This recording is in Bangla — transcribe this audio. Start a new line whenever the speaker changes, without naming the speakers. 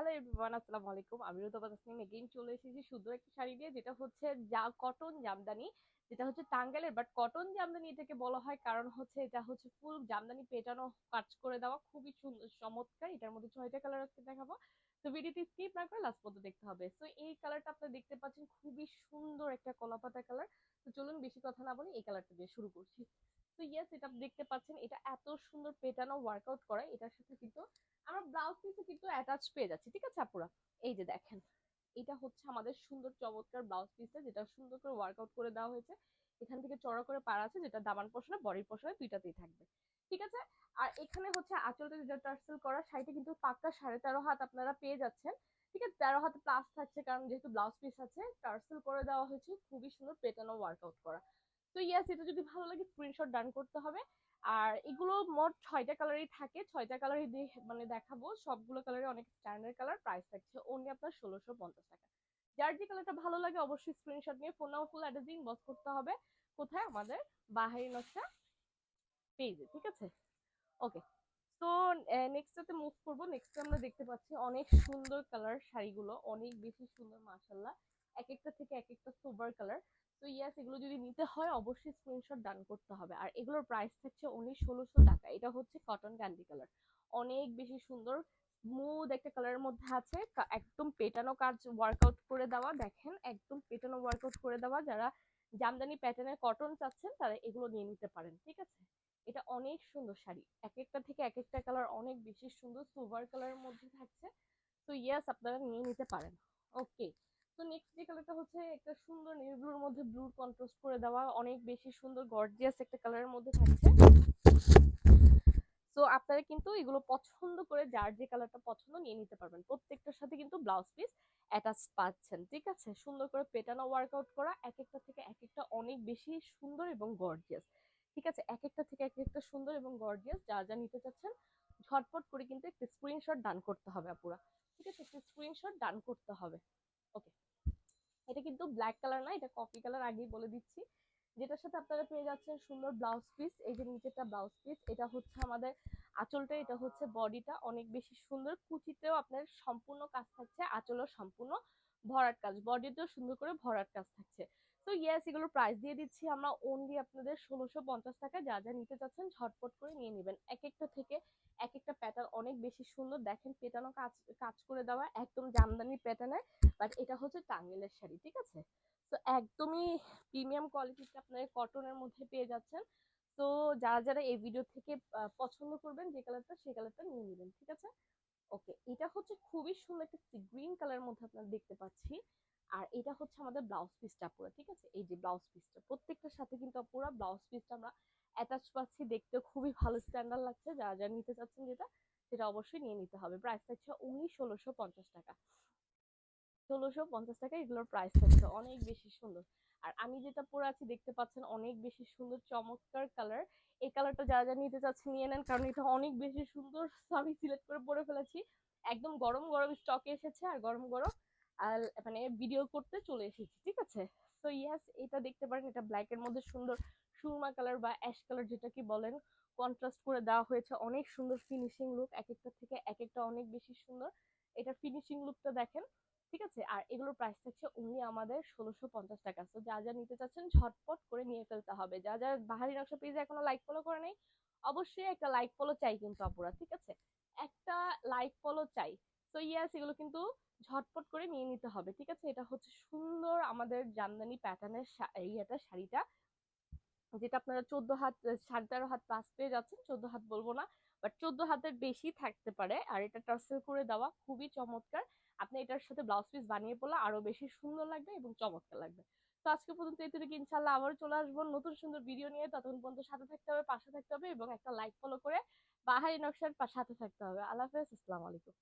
হ্যালো এভরিওয়ান, আসসালামু আলাইকুম। আমি রুতবা তাসনিম এগেইন চলে এসেছি সুন্দর একটা শাড়ি দিয়ে যেটা হচ্ছে যা কটন জামদানি, যেটা হচ্ছে টাঙ্গাইলের বাট কটন জামদানি এটাকে বলা হয় কারণ হচ্ছে এটা হচ্ছে ফুল জামদানি পেটানো, কাজ করে দেওয়া, খুবই সুন্দর, চমৎকার। এটার মধ্যে ছয়টা কালার আজকে দেখাবো। তো ভিডিওটি স্কিপ না করে লাস্ট পর্যন্ত দেখতে হবে। তো এই কালারটা আপনারা দেখতে পাচ্ছেন, খুবই সুন্দর একটা কলাপাতা কালার তো চলুন বেশি কথা না বলি এই কালারটা দিয়ে শুরু করছি। তো ইয়েস এটা দেখতে পাচ্ছেন, এটা এত সুন্দর পেটানো ওয়ার্কআউট করা এটার সাথে কিন্তু আমরা ব্লাউজ পিসে কিন্তু অ্যাটাচ পেয়ে যাচ্ছি, ঠিক আছে আপুরা? এই যে দেখেন, এটা হচ্ছে আমাদের সুন্দর চমৎকার ব্লাউজ পিসে যেটা সুন্দর করে ওয়ার্কআউট করে দেওয়া হয়েছে। এখান থেকে চড়া করে পাড়া আছে, যেটা দামান পোষণে, বডির পোষণে দুইটাতেই থাকবে, ঠিক আছে? আর এখানে হচ্ছে আঁচলটা যেটা টার্সেল করা, শাড়িটা কিন্তু পাক্কা সাড়ে তেরো হাত আপনারা পেয়ে যাচ্ছেন, ঠিক আছে? তেরো হাতে প্লাস থাকছে, কারণ যেহেতু ব্লাউজ পিস আছে টার্সেল করে দেওয়া হয়েছে, খুবই সুন্দর পেটানো ওয়ার্কআউট করা। তো ইয়াস এটা যদি ভালো লাগে স্ক্রিনশট ডান করতে হবে। আর এগুলো মোট ছয়টা কালারই থাকে। ছয়টা কালারই মানে দেখাবো। সবগুলো কালারে অনেক স্ট্যান্ডার্ড কালার প্রাইস থাকছে অনলি আপনার ষোলোশো পঞ্চাশ টাকা। যার যে কালারটা ভালো লাগে অবশ্যই স্ক্রিনশট নিয়ে ফোন নাম্বার ফুল অ্যাড্রেস দিন বস করতে হবে। কোথায়? আমাদের বাহারি নকশা পেজে ঠিক আছে? ওকে তো নেক্সটটাতে মুভ করব নেক্সট আমরা দেখতে পাচ্ছি অনেক সুন্দর কালার শাড়িগুলো, অনেক বেশি সুন্দর মাসাল্লাহ এক একটা থেকে এক একটা সোবার কালার তো ইয়াস এগুলো যদি নিতে হয়, অবশ্যই স্ক্রিনশট ডান করতে হবে। আর এগুলোর প্রাইস থাকছে উনিশ, ষোলোশো টাকা। এটা হচ্ছে কটন ক্যান্ডি কালার অনেক বেশি সুন্দর স্মুথ একটা কালারের মধ্যে আছে। একদম পেটানো কাজ ওয়ার্কআউট করে দেওয়া। দেখেন, একদম পেটানো ওয়ার্কআউট করে দেওয়া। যারা জামদানি প্যাটার্নের কটন চাচ্ছেন, তারা এগুলো নিয়ে নিতে পারেন, ঠিক আছে? এটা অনেক সুন্দর শাড়ি। এক একটা থেকে এক একটা কালার অনেক বেশি সুন্দর সুপার কালারের মধ্যে থাকছে। তো ইয়াস আপনারা নিয়ে নিতে পারেন। ওকে তো নেক্সট যে কালারটা হচ্ছে একটা সুন্দর নেভি ব্লুর মধ্যে ব্লু কন্ট্রাস্ট করে দেওয়া, অনেক বেশি সুন্দর গর্জিয়াস একটা কালারের মধ্যে থাকছে। তো আপনারা কিন্তু এগুলো পছন্দ করে যার যে কালারটা পছন্দ নিয়ে নিতে পারবেন। প্রত্যেকটার সাথে কিন্তু ব্লাউজ পিস অ্যাটাচ পাচ্ছেন, ঠিক আছে? সুন্দর করে পেটানো ওয়ার্কআউট করা এক একটা থেকে এক একটা অনেক বেশি সুন্দর এবং গর্জিয়াস ঠিক আছে? এক একটা থেকে এক একটা সুন্দর এবং গর্জিয়াস যা যা নিতে চাচ্ছেন, ঝটপট করে কিন্তু একটা স্ক্রিনশট ডান করতে হবে আপুরা, ঠিক আছে? একটা স্ক্রিনশট ডান করতে হবে। ওকে এটা কিন্তু ব্ল্যাক কালার না, এটা কফি কালার আগেই বলে দিচ্ছি। যেটার সাথে আপনারা পেয়ে যাচ্ছেন সুন্দর ব্লাউজ পিস এই যে নিচেরটা ব্লাউজ পিস এটা হচ্ছে আমাদের আঁচলটা, এটা হচ্ছে বডিটা। অনেক বেশি সুন্দর, কুচিতেও আপনার সম্পূর্ণ কাজ থাকছে, আঁচলও সম্পূর্ণ ভরাট কাজ, বডিতেও সুন্দর করে ভরাট কাজ থাকছে। তো ইয়েস এগুলোর প্রাইস দিয়ে দিচ্ছি। আমরা অনলি আপনাদের ষোলোশো পঞ্চাশ টাকা যা যা নিতে চাচ্ছেন ঝটপট করে নিয়ে নেবেন। এক একটা থেকে এক একটা প্যাটার্ন অনেক বেশি সুন্দর। দেখেন পেটানো কাজ কাজ করে দেওয়া একদম জামদানি প্যাটার্নের বাট এটা হচ্ছে টাঙ্গেলের শাড়ি, ঠিক আছে? তো একদমই প্রিমিয়াম কোয়ালিটিটা আপনার কটনের মধ্যে পেয়ে যাচ্ছেন। তো যারা যারা এই ভিডিও থেকে পছন্দ করবেন যে কালারটা সেই কালারটা নিয়ে নেবেন, ঠিক আছে? ওকে এটা হচ্ছে খুবই সুন্দর একটা সি গ্রিন কালারের মধ্যে আপনারা দেখতে পাচ্ছি। আর এটা হচ্ছে আমাদের ব্লাউজ পিসটা পুরো, ঠিক আছে? এই যে ব্লাউজ পিসটা প্রত্যেকটার সাথে কিন্তু পুরো ব্লাউজ পিসটা আমরা অ্যাটাচ পাচ্ছি দেখতে খুবই ভালো স্ট্যান্ডার্ড লাগছে। যারা যারা নিতে চাচ্ছেন যেটা, সেটা অবশ্যই নিয়ে নিতে হবে। প্রাইস থাকছে উনিশ ষোলোশো পঞ্চাশ টাকা। ষোলোশো পঞ্চাশ টাকা, এগুলোর প্রাইস থাকছে অনেক বেশি সুন্দর। আর আমি যেটা পরে আছি, দেখতে পাচ্ছেন অনেক বেশি সুন্দর, চমৎকার কালার এই কালারটা যারা যারা নিতে চাচ্ছেন, নিয়ে নেন, কারণ এটা অনেক বেশি সুন্দর। আমি সিলেক্ট করে পরে ফেলেছি। একদম গরম গরম স্টকে এসেছে, আর গরম গরম আর মানে ভিডিও করতে চলে এসেছি, ঠিক আছে? তো ইয়াস এটা দেখতে পারেন, এটা ব্ল্যাকের মধ্যে সুন্দর সুরমা কালার বা অ্যাশ কালার যেটা কি বলেন কন্ট্রাস্ট করে দেওয়া হয়েছে। অনেক সুন্দর ফিনিশিং লুক এক একটা থেকে এক একটা অনেক বেশি সুন্দর। এটা ফিনিশিং লুকটা দেখেন, ঠিক আছে? আর এগুলোর প্রাইস থাকছে অনলি আমাদের ষোলোশো পঞ্চাশ টাকা। তো যা যা নিতে চাচ্ছেন, ঝটপট করে নিয়ে ফেলতে হবে। যা যা বাহারি নকশা পেজে এখনও লাইক ফলো করে নেই, অবশ্যই একটা লাইক ফলো চাই কিন্তু আপুরা, ঠিক আছে? একটা লাইক ফলো চাই। তো ইয়াস এগুলো কিন্তু ঝটপট করে নিয়ে নিতে হবে, ঠিক আছে? এটা হচ্ছে সুন্দর আমাদের জামদানি প্যাটার্নের ইয়েটা, শাড়িটা, যেটা আপনারা চোদ্দ হাত, সাড়ে তেরো হাত পাঁচ পেয়ে যাচ্ছেন, চোদ্দ হাত বলব না বাট চোদ্দ হাতের বেশি থাকতে পারে, আর এটা টার্সেল করে দেওয়া খুবই চমৎকার। আপনি এটার সাথে ব্লাউজ পিস বানিয়ে পড়লে আরও বেশি সুন্দর লাগবে এবং চমৎকার লাগবে। তো আজকে পর্যন্ত এতটুকু ইনশাল্লাহ আবার চলে আসব নতুন সুন্দর ভিডিও নিয়ে। ততক্ষণ পর্যন্ত সাথে থাকতে হবে, পাশে থাকতে হবে এবং একটা লাইক ফলো করে বাহারি নকশার সাথে থাকতে হবে। আল্লাহ হাফেজ, আসসালামু আলাইকুম।